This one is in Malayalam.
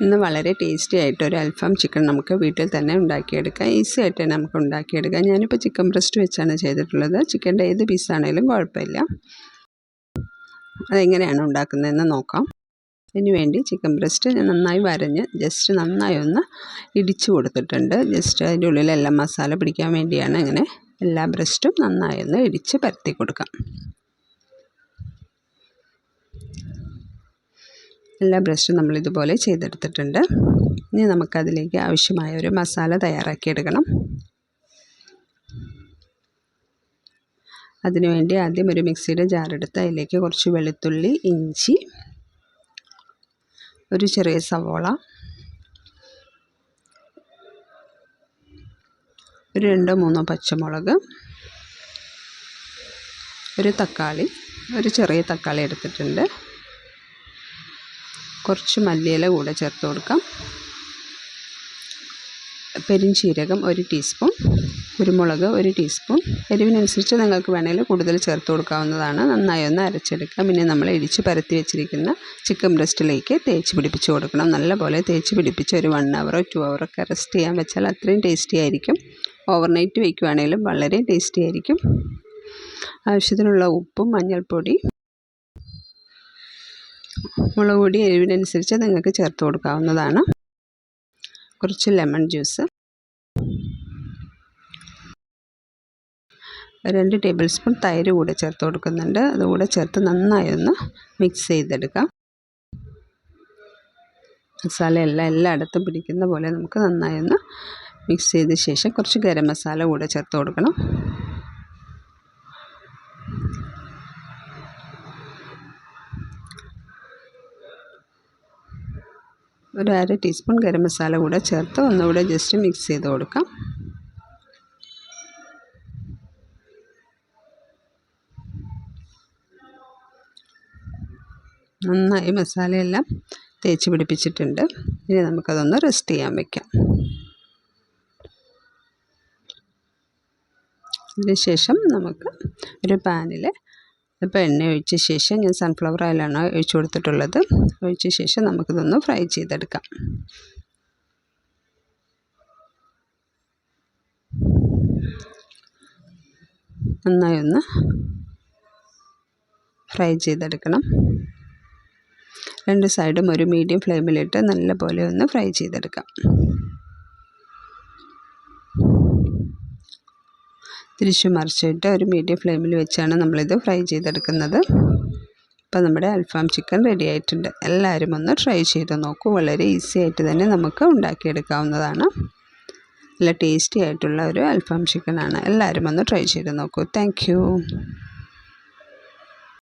ഇന്ന് വളരെ ടേസ്റ്റി ആയിട്ട് ഒരു അൽഫാം ചിക്കൻ നമുക്ക് വീട്ടിൽ തന്നെ ഉണ്ടാക്കിയെടുക്കാം. ഈസി ആയിട്ട് തന്നെ നമുക്ക് ഉണ്ടാക്കിയെടുക്കാം. ഞാനിപ്പോൾ ചിക്കൻ ബ്രസ്റ്റ് വെച്ചാണ് ചെയ്തിട്ടുള്ളത്. ചിക്കന്റെ ഏത് പീസാണേലും കുഴപ്പമില്ല. അതെങ്ങനെയാണ് ഉണ്ടാക്കുന്നതെന്ന് നോക്കാം. അതിന് വേണ്ടി ചിക്കൻ ബ്രസ്റ്റ് ഞാൻ നന്നായി വരഞ്ഞ് ജസ്റ്റ് നന്നായി ഒന്ന് ഇടിച്ചു കൊടുത്തിട്ടുണ്ട്. ജസ്റ്റ് അതിന്റെ ഉള്ളിലെല്ലാം മസാല പിടിക്കാൻ വേണ്ടിയാണ് ഇങ്ങനെ എല്ലാ ബ്രസ്റ്റും നന്നായി ഒന്ന് ഇടിച്ച് പരത്തി കൊടുക്കാം. എല്ലാ ബ്രഷും നമ്മൾ ഇതുപോലെ ചെയ്തെടുത്തിട്ടുണ്ട്. ഇനി നമുക്കതിലേക്ക് ആവശ്യമായ ഒരു മസാല തയ്യാറാക്കിയെടുക്കണം അതിനുവേണ്ടി ആദ്യം ഒരു മിക്സിയുടെ ജാറെടുത്ത് അതിലേക്ക് കുറച്ച് വെളുത്തുള്ളി ഇഞ്ചി ഒരു ചെറിയ സവോള ഒരു രണ്ടോ മൂന്നോ പച്ചമുളക് ഒരു തക്കാളി ഒരു ചെറിയ തക്കാളി എടുത്തിട്ടുണ്ട്. കുറച്ച് മല്ലിയില കൂടെ ചേർത്ത് കൊടുക്കാം. പെരിഞ്ചീരകം ഒരു ടീസ്പൂൺ കുരുമുളക് ഒരു ടീസ്പൂൺ. എരിവിനനുസരിച്ച് നിങ്ങൾക്ക് വേണമെങ്കിൽ കൂടുതൽ ചേർത്ത് കൊടുക്കാവുന്നതാണ്. നന്നായി ഒന്ന് അരച്ചെടുക്കാം. പിന്നെ നമ്മൾ ഇടിച്ച് പരത്തി വെച്ചിരിക്കുന്ന ചിക്കൻ ബ്രസ്റ്റിലേക്ക് തേച്ച് പിടിപ്പിച്ച് കൊടുക്കണം. നല്ലപോലെ തേച്ച് പിടിപ്പിച്ച് ഒരു വൺ അവറോ ടു അവറോ ഒക്കെ റെസ്റ്റ് ചെയ്യാൻ വെച്ചാൽ അത്രയും ടേസ്റ്റി ആയിരിക്കും. ഓവർനൈറ്റ് വയ്ക്കുവാണെങ്കിലും വളരെ ടേസ്റ്റി ആയിരിക്കും. ആവശ്യത്തിനുള്ള ഉപ്പും മഞ്ഞൾപ്പൊടി മുളക് പൊടി എരിവിനനുസരിച്ച് നിങ്ങൾക്ക് ചേർത്ത് കൊടുക്കാവുന്നതാണ്. കുറച്ച് ലെമൺ ജ്യൂസ്. രണ്ട് ടേബിൾ സ്പൂൺ തൈര് കൂടെ ചേർത്ത് കൊടുക്കുന്നുണ്ട്. അതുകൂടെ ചേർത്ത് നന്നായി ഒന്ന് മിക്സ് ചെയ്തെടുക്കാം. മസാല എല്ലാം എല്ലായിടത്തും പിടിക്കുന്ന പോലെ നമുക്ക് നന്നായി ഒന്ന് മിക്സ് ചെയ്ത ശേഷം കുറച്ച് ഗരം മസാല കൂടെ ചേർത്ത് കൊടുക്കണം. ഒരു അര ടീസ്പൂൺ ഗരം മസാല കൂടെ ചേർത്ത് ഒന്നുകൂടെ ജസ്റ്റ് മിക്സ് ചെയ്ത് കൊടുക്കാം. നന്നായി മസാലയെല്ലാം തേച്ച് പിടിപ്പിച്ചിട്ടുണ്ട്. ഇനി നമുക്കതൊന്ന് റെസ്റ്റ് ചെയ്യാൻ വയ്ക്കാം അതിനുശേഷം നമുക്ക് ഒരു പാനിൽ ഇപ്പോൾ എണ്ണ ഒഴിച്ച ശേഷം ഞാൻ സൺഫ്ലവർ ഓയിലാണ് ഒഴിച്ചു കൊടുത്തിട്ടുള്ളത്. ഒഴിച്ച ശേഷം നമുക്കിതൊന്ന് ഫ്രൈ ചെയ്തെടുക്കാം. നന്നായി ഒന്ന് ഫ്രൈ ചെയ്തെടുക്കണം. രണ്ട് സൈഡും ഒരു മീഡിയം ഫ്ലെയിമിലിട്ട് നല്ലപോലെ ഒന്ന് ഫ്രൈ ചെയ്തെടുക്കാം. തിരിച്ചു മറിച്ചിട്ട് ഒരു മീഡിയം ഫ്ലെയിമിൽ വെച്ചാണ് നമ്മളിത് ഫ്രൈ ചെയ്തെടുക്കുന്നത്. അപ്പോൾ നമ്മുടെ അൽഫാം ചിക്കൻ റെഡി ആയിട്ടുണ്ട്. എല്ലാവരും ഒന്ന് ട്രൈ ചെയ്ത് നോക്കൂ. വളരെ ഈസി ആയിട്ട് തന്നെ നമുക്ക് ഉണ്ടാക്കിയെടുക്കാവുന്നതാണ്. നല്ല ടേസ്റ്റി ആയിട്ടുള്ള ഒരു അൽഫാം ചിക്കനാണ്. എല്ലാവരും ഒന്ന് ട്രൈ ചെയ്ത് നോക്കൂ. താങ്ക്